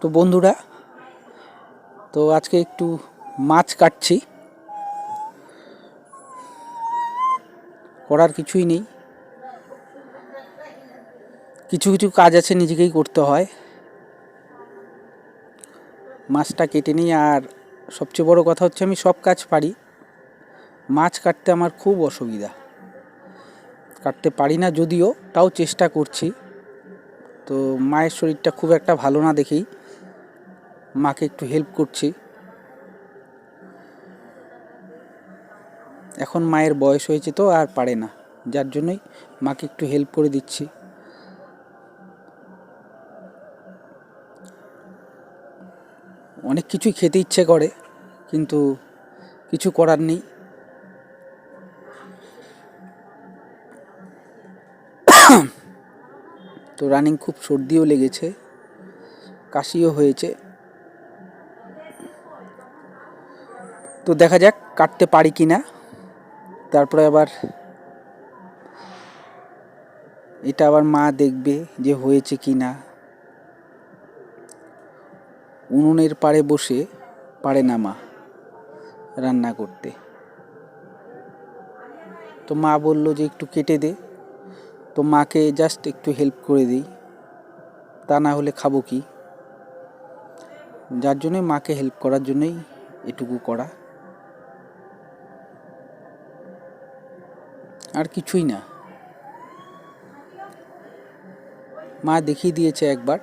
তো বন্ধুরা, তো আজকে একটু মাছ কাটছি। করার কিছুই নেই। কিছু কিছু কাজ আছে নিজেকেই করতে হয়। মাছটা কেটে নিই আর সবচেয়ে বড় কথা হচ্ছে আমি সব কাজ পারি। মাছ কাটতে আমার খুব অসুবিধা। কাটতে পারি না যদিও, তাও চেষ্টা করছি। তো মায়ের শরীরটা খুব একটা ভালো না দেখেই। মাকে একটু হেল্প করছি। এখন মায়ের বয়স হয়েছে তো আর পারে না, যার জন্যই মাকে একটু হেল্প করে দিচ্ছি। অনেক কিছুই খেতে ইচ্ছে করে, কিন্তু কিছু করার নেই। তো রানিং খুব সর্দিও লেগেছে, কাশিও হয়েছে। তো দেখা যাক কাটতে পারি কি না তারপরে আবার এটা আবার মা দেখবে যে হয়েছে কি না উনুনের পাড়ে বসে পারে না মা রান্না করতে। তো মা বলল যে একটু কেটে দে। তো মাকে জাস্ট একটু হেল্প করে দিই। তা না হলে খাব কি? যার জন্যে মাকে হেল্প করার জন্যই এটুকু করা। আর কিছুই না। মা দেখিয়ে দিয়েছে একবার।